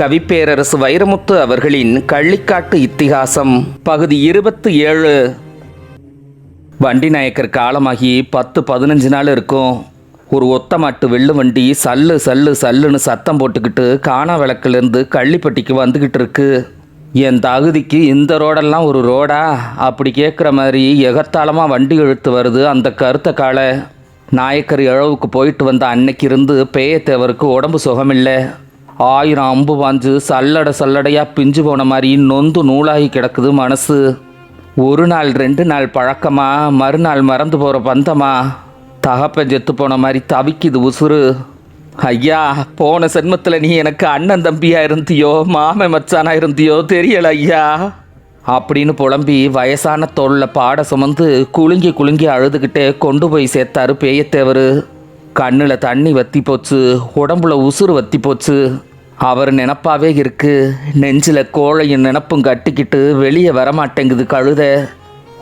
கவிப்பேரரசு வைரமுத்து அவர்களின் கள்ளிக்காட்டு இத்திகாசம் பகுதி இருபத்தி ஏழு. வண்டி நாயக்கர் காலமாகி பத்து பதினஞ்சு நாள் இருக்கும். ஒரு ஒத்த மாட்டு வெள்ளு வண்டி சல்லு சல்லு சல்லுன்னு சத்தம் போட்டுக்கிட்டு காணா விளக்குலேருந்து கள்ளிப்பட்டிக்கு வந்துக்கிட்டு இருக்கு. என் தகுதிக்கு இந்த ரோடெல்லாம் ஒரு ரோடா? அப்படி கேட்குற மாதிரி எகத்தாளமாக வண்டி இழுத்து வருது அந்த கருத்த காலை. நாயக்கர் இழவுக்கு போயிட்டு வந்த அன்னைக்கு இருந்து பேயத்தேவருக்கு உடம்பு சுகமில்லை. ஆயிரம் அம்பு வாஞ்சு சல்லடை சல்லடையாக பிஞ்சு போன மாதிரி நொந்து நூலாகி கிடக்குது மனசு. ஒரு நாள் ரெண்டு நாள் பழக்கமா? மறுநாள் மறந்து போகிற பந்தமா? தகப்பன் செத்து போன மாதிரி தவிக்குது உசுறு. ஐயா போன சென்மத்தில் நீ எனக்கு அண்ணன் தம்பியாக இருந்தியோ? மாமன் மச்சானா இருந்தியோ? தெரியல ஐயா. அப்படின்னு புலம்பி வயசான தோளில் பாட சுமந்து குலுங்கி குலுங்கி அழுதுகிட்டே கொண்டு போய் சேர்த்தாரு பேயத்தேவர். கண்ணில் தண்ணி வத்தி போச்சு உடம்புல உசுறு வத்தி போச்சு. அவர் நினப்பாவே இருக்கு. நெஞ்சில் கோழையும் நினப்பும் கட்டிக்கிட்டு வெளியே வரமாட்டேங்குது கழுத.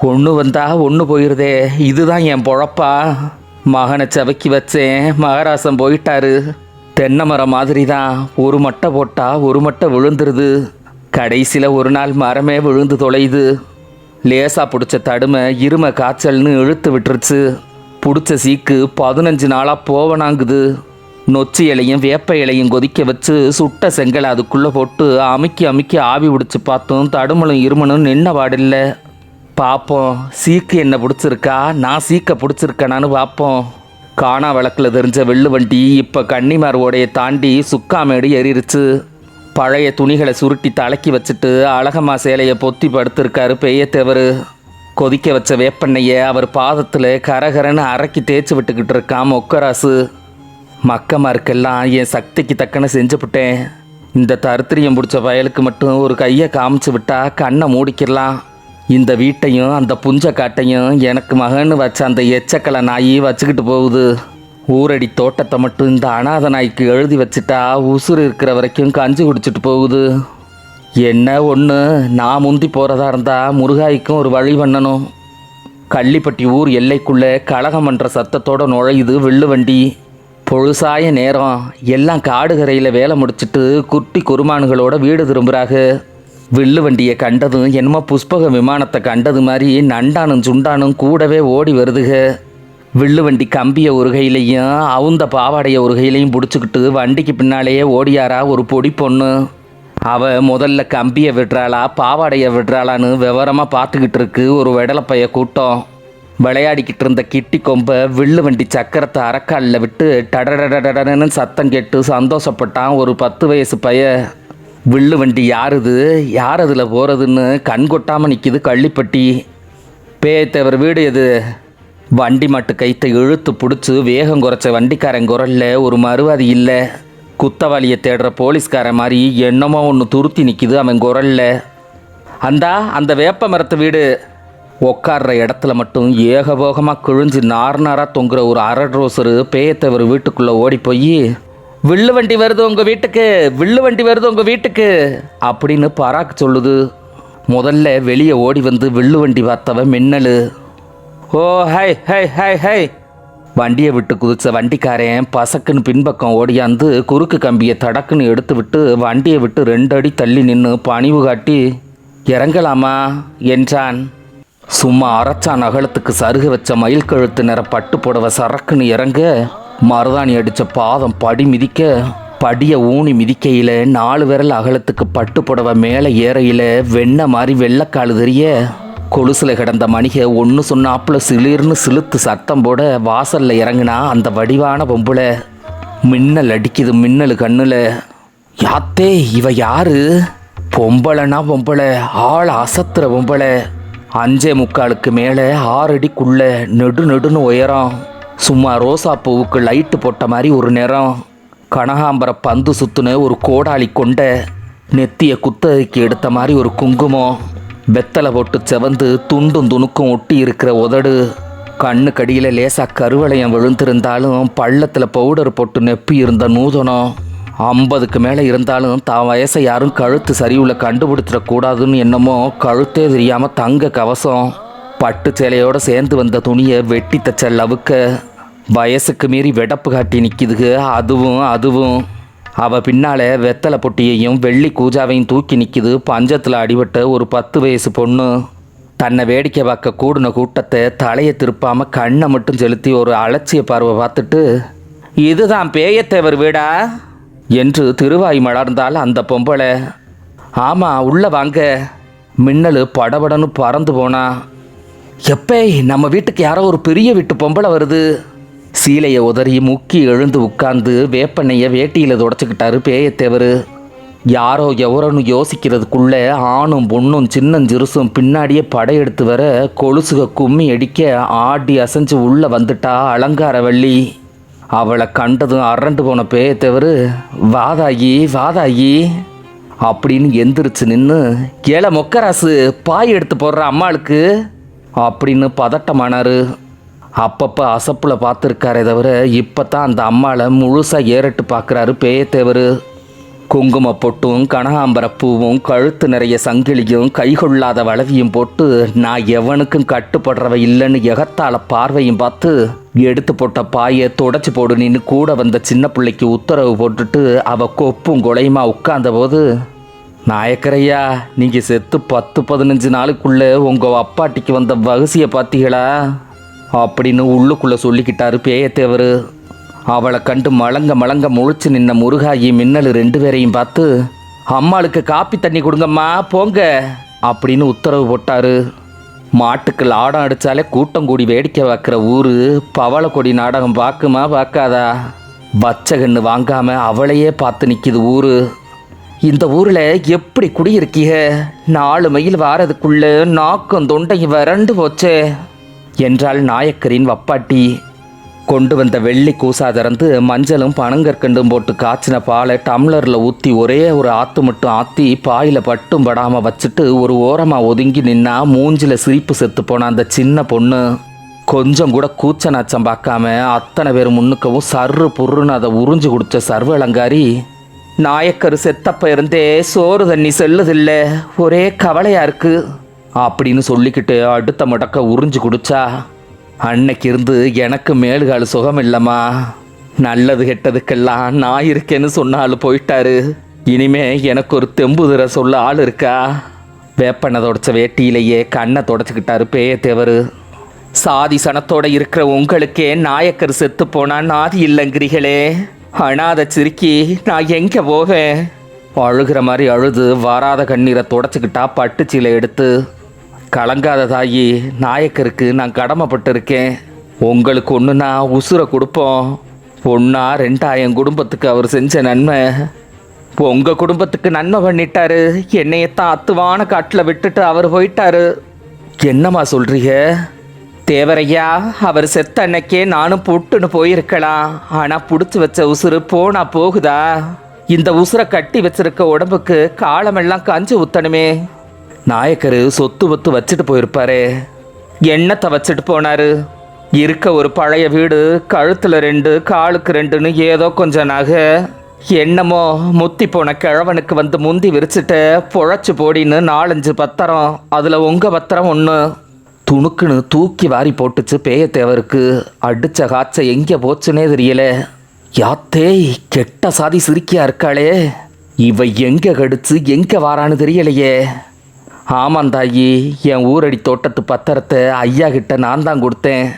ஒன்று வந்தா ஒன்று போயிருதே. இதுதான் என் பொழப்பா. மகனை செவக்கி வச்சேன். மகராசம் போயிட்டாரு. தென்னை மரம் மாதிரி தான் ஒரு மட்டை போட்டா ஒரு மட்டை விழுந்துருது. கடைசியில் ஒரு நாள் மரமே விழுந்து தொலையுது லேசாக பிடிச்ச தடுமை இரும காய்ச்சல்னு இழுத்து விட்டுருச்சு. பிடிச்ச சீக்கு பதினஞ்சு நாளாக போவனாங்குது. நொச்சி இலையும் வேப்ப இலையும் கொதிக்க வச்சு சுட்ட செங்கலை அதுக்குள்ளே போட்டு அமுக்கி அமுக்கி ஆவி பிடிச்சி பார்த்தோம். தடுமலும் இருமனும் நின்ன பாடில்லை. பார்ப்போம் சீக்கு என்ன பிடிச்சிருக்கா? நான் சீக்க பிடிச்சிருக்கேனான்னு பார்ப்போம் காணா விளக்கில் தெரிஞ்ச வெள்ளு வண்டி இப்போ கன்னிமார் ஓடையை தாண்டி சுக்காமேடு எறிடுச்சு பழைய துணிகளை சுருட்டி தலைக்கி வச்சுட்டு அழகம்மா சேலையை பொத்தி படுத்திருக்காரு பெய்யத்தேவர் கொதிக்க வச்ச வேப்பெண்ணையை அவர் பாதத்தில் கரகரன்னு அரைக்கி தேய்ச்சி விட்டுக்கிட்டு இருக்கான் மொக்கராசு மக்கமாருக்கெல்லாம் என் சக்திக்கு தக்கன செஞ்சுப்புட்டேன் இந்த தருத்திரியம் பிடிச்ச வயலுக்கு மட்டும் ஒரு கையை காமிச்சு விட்டா கண்ணை மூடிக்கிடலாம். இந்த வீட்டையும் அந்த புஞ்ச காட்டையும் எனக்கு மகன்னு வச்ச அந்த எச்சக்கலை நாயி வச்சுக்கிட்டு போகுது. ஊரடி தோட்டத்தை மட்டும் இந்த அனாதை நாய்க்கு எழுதி வச்சுட்டா உசுறு இருக்கிற வரைக்கும் கஞ்சி குடிச்சிட்டு போகுது. என்ன ஒன்று நான் முந்தி போகிறதா இருந்தால் முருகாய்க்கும் ஒரு வழி பண்ணணும். கள்ளிப்பட்டி ஊர் எல்லைக்குள்ளே கலகம் என்ற சத்தத்தோட நுழையுது வெள்ளு வண்டி பொழுசாய நேரம். எல்லாம் காடுகரையில் வேலை முடிச்சிட்டு குட்டி குருமானுகளோட வீடு திரும்புகிறாங்க வில்லு வண்டியை கண்டதும் என்னமோ புஷ்பக விமானத்தை கண்டது மாதிரி நண்டானும் சுண்டானும் கூடவே ஓடி வருதுக. வில்லு வண்டி கம்பியை ஒரு கையிலையும் அவுந்த பாவாடைய ஒரு கையிலையும் பிடிச்சிக்கிட்டு வண்டிக்கு பின்னாலேயே ஓடியாரா ஒரு பொடி பொண்ணு. அவ முதல்ல கம்பியை விடுறாளா பாவாடையை விடுறாளான்னு விவரமாக பார்த்துக்கிட்டு இருக்கு ஒரு வெடலப்பைய கூட்டம். விளையாடிக்கிட்டு இருந்த கிட்டி கொம்பை வில்லு வண்டி சக்கரத்தை அறக்காலில் விட்டு டடடடடன்னு சத்தம் கேட்டு சந்தோஷப்பட்டான் ஒரு பத்து வயசு பைய. வில்லு வண்டி யாருது? யார் அதில் போகிறதுன்னு கண் கொட்டாமல் நிற்கிது கள்ளிப்பட்டி. பேத்தவர் வீடு எது? வண்டி மாட்டு கைத்தை இழுத்து பிடிச்சி வேகம் குறைச்ச வண்டிக்காரன் குரல்ல ஒரு மறுவாதி இல்லை. குத்தவாளியை தேடுற போலீஸ்காரன் மாதிரி என்னமோ ஒன்று துருத்தி நிற்கிது அவன் குரல்ல. அந்தா அந்த வேப்ப மரத்து வீடு. உட்கார்ற இடத்துல மட்டும் ஏகபோகமாக கிழிஞ்சு நார் நாராக தொங்குற ஒரு அரட்ரோசரு பேயத்தவர் வீட்டுக்குள்ளே ஓடி போய் வில்லு வண்டி வருது உங்கள் வீட்டுக்கு வில்லு வண்டி வருது உங்கள் வீட்டுக்கு அப்படின்னு பராக் சொல்லுது. முதல்ல வெளியே ஓடி வந்து வில்லு வண்டி பார்த்தவ மின்னலு. ஓ ஹை ஹை ஹை ஹை. வண்டியை விட்டு குதிச்ச வண்டிக்காரன் பசக்குன்னு பின்பக்கம் ஓடியாந்து குறுக்கு கம்பியை தடக்குன்னு எடுத்து விட்டு வண்டியை விட்டு ரெண்டு அடி தள்ளி நின்று பணிவு காட்டி இறங்கலாமா? என்றான். சும்மா அரைச்சான் அகலத்துக்கு சருகு வச்ச மயில் கழுத்து நிற பட்டு புடவை சரக்குன்னு இறங்க மருதாணி அடித்த பாதம் படி மிதிக்க படியை ஊனி மிதிக்கையில் நாலு விரல் அகலத்துக்கு பட்டு புடவை மேலே ஏறையில் வெண்ணெய் மாதிரி வெள்ளக்காலு தெரிய கொலுசில் கிடந்த மணிகை ஒன்று சொன்னாப்புல சிலிர்னு சிலுத்து சத்தம் போட வாசலில் இறங்குனா அந்த வடிவான பொம்பளை. மின்னல் அடிக்குது மின்னல் கண்ணில். யாத்தே இவ யாரு? பொம்பளைனா பொம்பளை ஆள் அசத்துற பொம்பளை. அஞ்சே முக்காலுக்கு மேலே ஆறு அடிக்குள்ள நெடு நெடுன்னு உயரம். சும்மா ரோசா பூவுக்கு லைட்டு போட்ட மாதிரி ஒரு நிறம். கனகாம்பர பந்து சுத்துன ஒரு கோடாளி கொண்ட நெத்திய குத்தகைக்கு எடுத்த மாதிரி ஒரு குங்குமம். வெத்தலை போட்டு செவந்து துண்டும் துணுக்கும் ஒட்டி இருக்கிற உதடு. கண்ணு கடியில் லேசாக கருவளையம் விழுந்திருந்தாலும் பள்ளத்தில் பவுடர் போட்டு நெப்பி இருந்த நூதனம். ஐம்பதுக்கு மேலே இருந்தாலும் தான் வயசை யாரும் கழுத்து சரிவுல கண்டுபிடிச்சிடக்கூடாதுன்னு என்னமோ கழுத்தே தெரியாமல் தங்க கவசம் பட்டு சேலையோடு சேர்ந்து வந்த துணியை வெட்டி தச்ச லவுக்க வயசுக்கு மீறி வெடப்பு காட்டி நிற்கிதுக அதுவும் அதுவும். அவ பின்னால் வெத்தலை பொட்டியையும் வெள்ளி கூஜாவையும் தூக்கி நிற்கிது பஞ்சத்தில் அடிபட்ட ஒரு பத்து வயசு பொண்ணு. தன்னை வேடிக்கை பார்க்க கூடின கூட்டத்தை தலையை திருப்பாமல் கண்ணை மட்டும் செலுத்தி ஒரு அலட்சிய பார்வை பார்த்துட்டு இதுதான் பேயத்தேவர் வீடா? என்று திருவாய் மலர்ந்தால் அந்த பொம்பளை. ஆமாம் உள்ளே வாங்க. மின்னல் படபடன்னு பறந்து போனா. எப்பே நம்ம வீட்டுக்கு யாரோ ஒரு பெரிய வீட்டு பொம்பளை வருது. சீலையை உதறி முக்கி எழுந்து உட்கார்ந்து வேப்பண்ணையை வேட்டியில் துடைச்சிக்கிட்டாரு பேயத்தேவர். யாரோ எவரோன்னு யோசிக்கிறதுக்குள்ளே ஆணும் பொண்ணும் சின்னம் சிறுசும் பின்னாடியே படையெடுத்து வர கொலுசுக கும்மி அடிக்க ஆடி அசைஞ்சு உள்ளே வந்துட்டா அலங்கார வள்ளி அவளை கண்டதும் அரண்டு போன பேயத்தேவர் வாதாயி வாதாயி அப்படின்னு எந்திரிச்சு நின்று கேள மொக்கராசு பாய் எடுத்து போடுற அம்மாளுக்கு அப்படின்னு பதட்டமானாரு. அப்பப்போ அசப்பில் பார்த்துருக்காரே தவிர இப்போ தான் அந்த அம்மாவை முழுசாக ஏறட்டு பார்க்குறாரு பேயத்தேவர் குங்கும பொட்டும் கனகாம்பரப்பூவும் கழுத்து நிறைய சங்கிலியும் கைகொள்ளாத வளவியும் போட்டு நான் எவனுக்கும் கட்டுப்படுறவ இல்லைன்னு எகத்தால பார்வையும் பார்த்து எடுத்து போட்ட பாயை தொடச்சி போடு நின்று கூட வந்த சின்ன பிள்ளைக்கு உத்தரவு போட்டுட்டு அவ கொப்பும் கொலையுமா உட்கார்ந்த போது நாயக்கரையா நீங்கள் செத்து பத்து பதினஞ்சு நாளுக்குள்ள உங்கள் அப்பாட்டிக்கு வந்த வகுசியை பார்த்தீங்களா? அப்படின்னு உள்ளுக்குள்ளே சொல்லிக்கிட்டாரு பேயத்தேவர். அவளை கண்டு மலங்க மலங்க முழிச்சு நின்ன முருகாயி மின்னல் ரெண்டு பேரையும் பார்த்து அம்மாளுக்கு காப்பி தண்ணி கொடுங்கம்மா போங்க அப்படின்னு உத்தரவு போட்டாரு. மாட்டுக்கு லாடம் அடித்தாலே கூட்டம் கூடி வேடிக்கை வைக்கிற ஊர் பவளக்கொடி நாடகம் பார்க்குமா பார்க்காதா? பச்சைகன்று வாங்காம அவளையே பார்த்து நிற்கிது ஊர். இந்த ஊரில் எப்படி குடியிருக்கீக நாலு மைல் வாரதுக்குள்ளே நாக்கும் தொண்டையும் வறண்டு போச்சே என்றாள் நாயக்கரின் வப்பாட்டி. கொண்டு வந்த வெள்ளி கூசா திறந்து மஞ்சளும் பனங்கற்கண்டும் போட்டு காய்ச்சின பாலை டம்ளரில் ஊற்றி ஒரே ஒரு ஆத்து மட்டும் ஆற்றி பாயில் பட்டும் படாமல் வச்சுட்டு ஒரு ஓரமாக ஒதுங்கி நின்னா மூஞ்சில் சிரிப்பு செத்து போன அந்த சின்ன பொண்ணு. கொஞ்சம் கூட கூச்ச நாச்சம் பார்க்காம அத்தனை பேர் முன்னுக்கவும் சர்ரு புர்ருன்னு அதை உறிஞ்சு குடித்த சர்வ அலங்காரி செத்தப்ப இருந்தே சோறு தண்ணி செல்லுதில்லை ஒரே கவலையாக இருக்குது அப்படின்னு சொல்லிக்கிட்டு அடுத்த முடக்க உறிஞ்சு குடிச்சா அன்னைக்கு இருந்து எனக்கு மேலுகால் சுகம் இல்லைம்மா நல்லது கெட்டதுக்கெல்லாம் நான் இருக்கேன்னு சொன்ன ஆள் போயிட்டாரு. இனிமே எனக்கு ஒரு தெம்புதிர சொல்ல ஆள் இருக்கா? வேப்பனை தொடச்ச வேட்டியிலேயே கண்ணை தொடச்சிக்கிட்டாரு பேயத்தேவர். சாதி சனத்தோட இருக்கிற உங்களுக்கே நாயக்கர் செத்து போனா நாதி இல்லைங்கிறீங்களே அனாத சிரிக்கி நான் எங்க போவேன்? அழுகிற மாதிரி அழுது வராத கண்ணீரை தொடச்சிக்கிட்டா பட்டுச்சீலை எடுத்து கலங்காத தாயி நாயக்கருக்கு நான் கடமைப்பட்டிருக்கேன். உங்களுக்கு ஒன்றுனா உசுரை கொடுப்போம். ஒன்றா ரெண்டா என் குடும்பத்துக்கு அவர் செஞ்ச நன்மை. உங்கள் குடும்பத்துக்கு நன்மை பண்ணிட்டாரு. என்னையத்தான் அத்துவான காட்டில் விட்டுட்டு அவர் போயிட்டாரு. என்னம்மா சொல்கிறீங்க தேவரையா அவர் செத்த அன்னைக்கே நானும் புட்டுன்னு போயிருக்கலாம். ஆனால் பிடிச்சி வச்ச உசுறு போனா போகுதா? இந்த உசுரை கட்டி வச்சிருக்க உடம்புக்கு காலமெல்லாம் கஞ்சி ஊத்தணுமே. நாயக்கர் சொத்து ஒத்து வச்சுட்டு போயிருப்பாரே. எண்ணத்தை வச்சுட்டு போனாரு. இருக்க ஒரு பழைய வீடு கழுத்துல ரெண்டு காலுக்கு ரெண்டுன்னு ஏதோ கொஞ்சம் நகை. என்னமோ முத்தி போன கிழவனுக்கு வந்து முந்தி விரிச்சிட்டு புழைச்சி போடின்னு நாலஞ்சு பத்திரம் அதில் உங்கள் பத்திரம் ஒன்று துணுக்குன்னு தூக்கி வாரி போட்டுச்சு பேயத்தேவருக்கு. அடித்த காய்ச்ச எங்கே போச்சுன்னே தெரியல. யாத்தேய் கெட்ட சாதி சிரிக்கியா இருக்காளே. இவ எங்கே கடிச்சு எங்கே வாரான்னு தெரியலையே. ஆமாம் தாயி என் ஊரடி தோட்டத்து பத்திரத்தை ஐயா கிட்ட நான் தான் கொடுத்தேன்.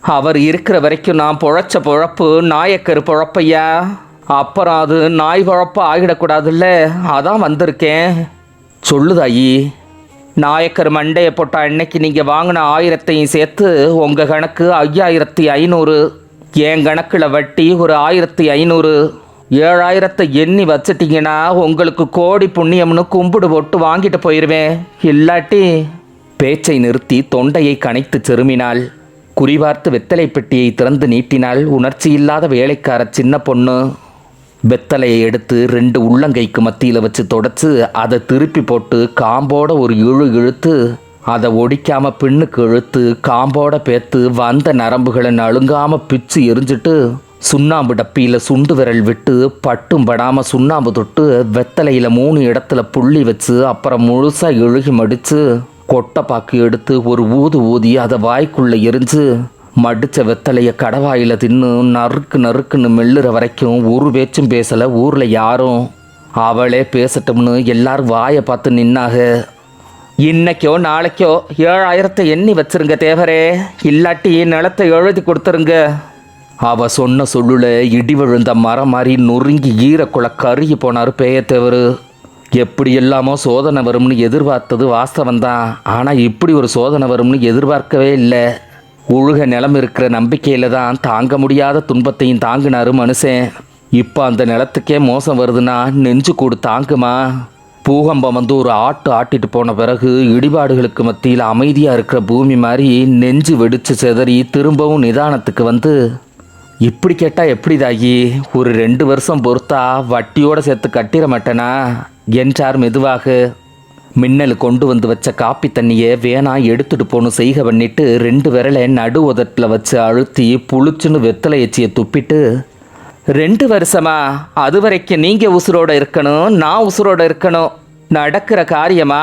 அவர் இருக்கிற வரைக்கும் நான் பொழைச்ச பொழப்பு நாயக்கர் பொழப்பையா? அப்புறம் அது நாய் பொழப்பு ஆகிடக்கூடாதுல்ல? அதான் வந்திருக்கேன். சொல்லு தாயி நாயக்கர் மண்டையை போட்ட அன்னைக்கு நீங்கள் வாங்கின ஆயிரத்தையும் சேர்த்து உங்கள் கணக்கு ஐயாயிரத்தி ஐநூறு. என் கணக்கில் வட்டி ஒரு ஆயிரத்தி ஐநூறு. ஏழாயிரத்தை எண்ணி வச்சிட்டிங்கன்னா உங்களுக்கு கோடி புண்ணியம்னு கும்பிடு போட்டு வாங்கிட்டு போயிடுவேன் இல்லாட்டி பேச்சை நிறுத்தி தொண்டையை கனைத்து செருமினாள் குறிவார்த்து வெத்தலை பெட்டியை திறந்து நீட்டினால் உணர்ச்சி இல்லாத வேலைக்கார சின்ன பொண்ணு. வெத்தலையை எடுத்து ரெண்டு உள்ளங்கைக்கு மத்தியில் வச்சு தொடச்சு அதை திருப்பி போட்டு காம்போட ஒரு இழு இழுத்து அதை ஒடிக்காம பின்னுக்கு இழுத்து காம்போட பேத்து வந்த நரம்புகளை நழுங்காம பிச்சு எரிஞ்சிட்டு சுண்ணாம்பு டப்பியில் சுண்டு விரல் விட்டு பட்டும் படாமல் சுண்ணாம்பு தொட்டு வெத்தலையில் மூணு இடத்துல புள்ளி வச்சு அப்புறம் முழுசாக எழுகி மடித்து கொட்டைப்பாக்கு எடுத்து ஒரு ஊது ஊதி அதை வாய்க்குள்ளே எரிஞ்சு மடித்த வெத்தலையை கடவாயில தின்னு நறுக்கு நறுக்குன்னு மெல்லுற வரைக்கும் ஒரு பேச்சும் பேசலை ஊரில் யாரும். அவளே பேசட்டும்னு எல்லாரும் வாயை பார்த்து நின்னாக. இன்னைக்கோ நாளைக்கோ ஏழாயிரத்தை எண்ணி வச்சிருங்க தேவரே. இல்லாட்டி நிலத்தை எழுதி கொடுத்துருங்க. அவ சொன்ன சொல்லுல இடி விழுந்த மரம் மாதிரி நொறுங்கி ஈரக்குள்ள கருகி போனார் பேயத்தேவர். எப்படி எல்லாமோ சோதனை வரும்னு எதிர்பார்த்தது வாஸ்தவம் தான் ஆனால் இப்படி ஒரு சோதனை வரும்னு எதிர்பார்க்கவே இல்லை. உழுக நிலம் இருக்கிற நம்பிக்கையில் தான் தாங்க முடியாத துன்பத்தையும் தாங்கினாரு மனுஷன். இப்போ அந்த நிலத்துக்கே மோசம் வருதுன்னா நெஞ்சு கூடு தாங்குமா? பூகம்பம் வந்து ஒரு ஆட்டு ஆட்டிட்டு போன பிறகு இடிபாடுகளுக்கு மத்தியில் அமைதியாக இருக்கிற பூமி மாதிரி நெஞ்சு வெடிச்சு சிதறி திரும்பவும் நிதானத்துக்கு வந்து இப்படி கேட்டால் எப்படி தாயி ஒரு ரெண்டு வருஷம் பொறுத்தா வட்டியோட சேர்த்து கட்டிட மாட்டேனா? என்றார் மெதுவாக மின்னல் கொண்டு வந்து வச்ச காப்பி தண்ணியை வேணா எடுத்துட்டு போகணும் செய்க பண்ணிட்டு ரெண்டு விரலை நடு உதட்டில் வச்சு அழுத்தி புளிச்சுன்னு வெத்தலை எச்சியை துப்பிட்டு ரெண்டு வருஷமா அது வரைக்கும் நீங்கள் உசுரோட இருக்கணும் நான் உசுரோட இருக்கணும். நடக்கிற காரியமா?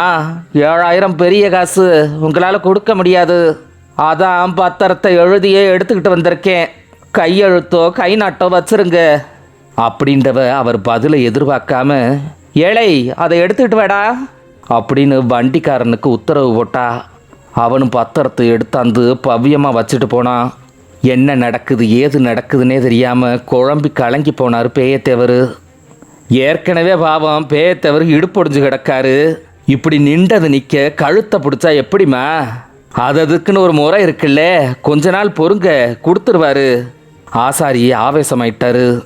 ஏழாயிரம் பெரிய காசு உங்களால் கொடுக்க முடியாது. அதான் பத்திரத்தை எழுதியே எடுத்துக்கிட்டு வந்திருக்கேன். கையெழுத்தோ கை நாட்டோ வச்சிருங்க. அப்படின்றவ அவர் பதிலை எதிர்பார்க்காம ஏழை அதை எடுத்துட்டு வாடா. அப்படின்னு வண்டிக்காரனுக்கு உத்தரவு போட்டா அவனும் பத்திரத்தை எடுத்தாந்து பவ்யமாக வச்சுட்டு போனான். என்ன நடக்குது ஏது நடக்குதுன்னே தெரியாமல் குழம்பி கலங்கி போனார் பேயத்தேவர். ஏற்கனவே பாவம் பேயத்தேவர் இடுப்பொடிஞ்சு கிடக்காரு. இப்படி நின்றது நிற்க கழுத்தை பிடிச்சா எப்படிம்மா? அது அதுக்குன்னு ஒரு முறை இருக்குல்ல. கொஞ்ச நாள் பொறுங்க கொடுத்துருவாரு. ஆசாரி ஆவேசமாயிட்டாரு.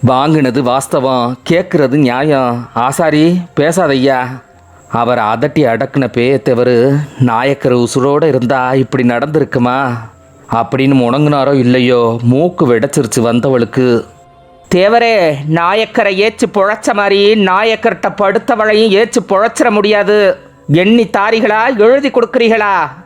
வாங்கினது வாஸ்தவம் கேட்குறது நியாயம் ஆசாரி பேசாதையா அவர் அதட்டி அடக்குன பேயத்தேவர் நாயக்கர் உசுரோடு இருந்தா இப்படி நடந்திருக்குமா? அப்படின்னு முணங்கினாரோ இல்லையோ? மூக்கு வெடைச்சிருச்சு வந்தவளுக்கு. தேவரே நாயக்கரை ஏச்சு பொழைச்ச மாதிரி நாயக்கர்கிட்ட படுத்தவளையும் ஏச்சு பொழைச்சிட முடியாது. எண்ணி தாரிகளா? எழுதி கொடுக்குறீங்களா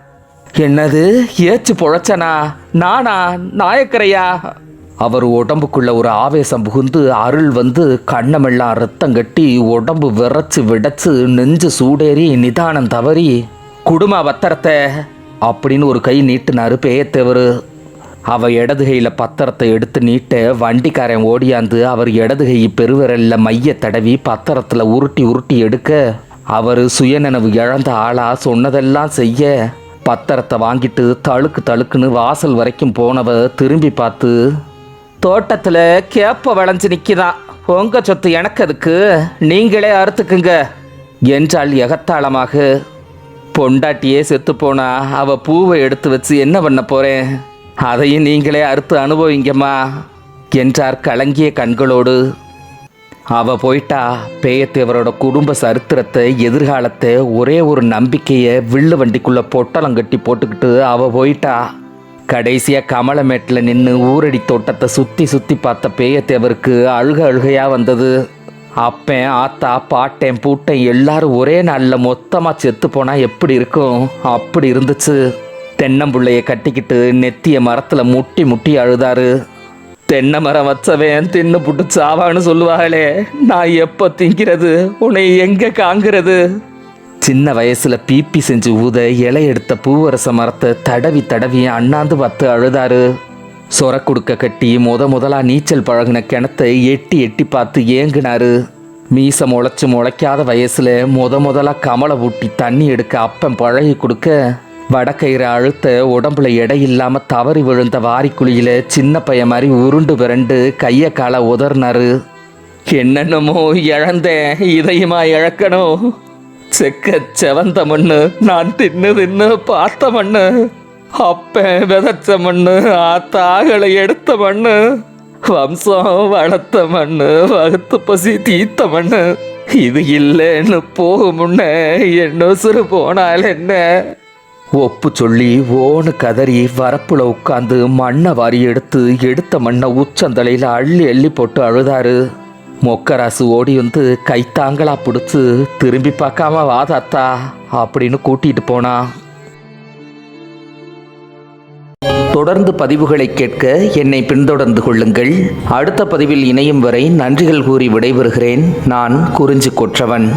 என்னது? ஏச்சு பொழைச்சனா? நானா? நாயக்கரையா? அவர் உடம்புக்குள்ள ஒரு ஆவேசம் புகுந்து அருள் வந்து கண்ணமெல்லாம் ரத்தம் கட்டி உடம்பு விரைச்சு விடச்சு நெஞ்சு சூடேறி நிதானம் தவறி குடும்ப பத்திரத்தை? அப்படின்னு ஒரு கை நீட்டினாரு பேயத்தேவர் அவ இடது கையில் பத்திரத்தை எடுத்து நீட்ட வண்டிக்காரன் ஓடியாந்து அவர் இடது கை பெருவிரல்ல மைய தடவி பத்திரத்தில் உருட்டி உருட்டி எடுக்க அவர் சுயநினைவு இழந்த ஆளா சொன்னதெல்லாம் செய்ய பத்திரத்தை வாங்கிட்டு தழுக்கு தழுக்குன்னு வாசல் வரைக்கும் போனவ திரும்பி பார்த்து தோட்டத்தில் கேப்ப விளைஞ்சு நிற்கிதான் உங்க சொத்து எனக்கு அதுக்கு நீங்களே அறுத்துக்குங்க. என்றாள் எகத்தாளமாக. பொண்டாட்டியே செத்து போனா அவ பூவை எடுத்து வச்சு என்ன பண்ண போறேன்? அதையும் நீங்களே அறுத்து அனுபவிங்கம்மா என்றார் கலங்கிய கண்களோடு. அவ போயிட்டா பேயத்தேவரோட குடும்ப சரித்திரத்தை எதிர்காலத்தை ஒரே ஒரு நம்பிக்கையை வில்லு வண்டிக்குள்ள பொட்டலம் கட்டி போட்டுக்கிட்டு அவ போயிட்டா. கடைசியாக கமலமேட்டில் நின்று ஊரடி தோட்டத்தை சுற்றி சுற்றி பார்த்த பேயத்தேவருக்கு அழுக அழுகையாக வந்தது. அப்பன் ஆத்தா பாட்டேன் பூட்டேன் எல்லாரும் ஒரே நாளில் மொத்தமாக செத்து போனால் எப்படி இருக்கும்? அப்படி இருந்துச்சு. தென்னம்புள்ளையை கட்டிக்கிட்டு நெத்திய மரத்தில் முட்டி முட்டி அழுதாரு. தென்னை மரம் வச்சவன் தின்னு புட்டு சாவான்னு சொல்லுவாங்களே நான் எப்போ திங்கிறது? உன்னை எங்கே காங்கிறது? சின்ன வயசுல பீப்பி செஞ்சு ஊத இலை எடுத்த பூவரச மரத்தை தடவி தடவி அண்ணாந்து பார்த்து அழுதாரு. சொர குடுக்க கட்டி முத முதலா நீச்சல் பழகின கிணத்தை எட்டி எட்டி பார்த்து ஏங்குனாரு. மீச முளைச்சு முளைக்காத வயசுல முத முதலா கமலை ஊட்டி தண்ணி எடுக்க அப்பன் பழகி கொடுக்க வடக்கயிறு அழுத்த உடம்புல எடை இல்லாமல் தவறி விழுந்த வாரிக்குழியில் சின்ன பையன் மாதிரி உருண்டு விரண்டு கையை காலை உதறினாரு என்னென்னமோ இழந்தேன் இதையுமா இழக்கணும் செக்க செவந்த மண்ணு நான் தின்னு தின்னு பார்த்த மண்ணு. அப்ப விதச்ச மண்ணு ஆத்தாகளை எடுத்த மண்ணு. வம்சம் வளர்த்த மண்ணு வகுத்து பசி தீத்த மண்ணு. இது இல்லைன்னு போகும் முன்ன என்ன உசுறு போனால் என்ன? ஒப்பு சொல்லி ஓனு கதறி வரப்புல உட்காந்து மண்ணை வாரி எடுத்து எடுத்த மண்ணை உச்சந்தலையில் அள்ளி அள்ளி போட்டு அழுதாரு. மொக்கராசு ஓடி வந்து கைத்தாங்களா பிடிச்சு திரும்பி பார்க்காம வாதாத்தா அப்படின்னு கூட்டிட்டு போனா. தொடர்ந்து பதிவுகளை கேட்க என்னை பின்தொடர்ந்து கொள்ளுங்கள். அடுத்த பதிவில் இணையும் வரை நன்றிகள் கூறி விடைபெறுகிறேன். நான் குறிஞ்சி கொற்றவன்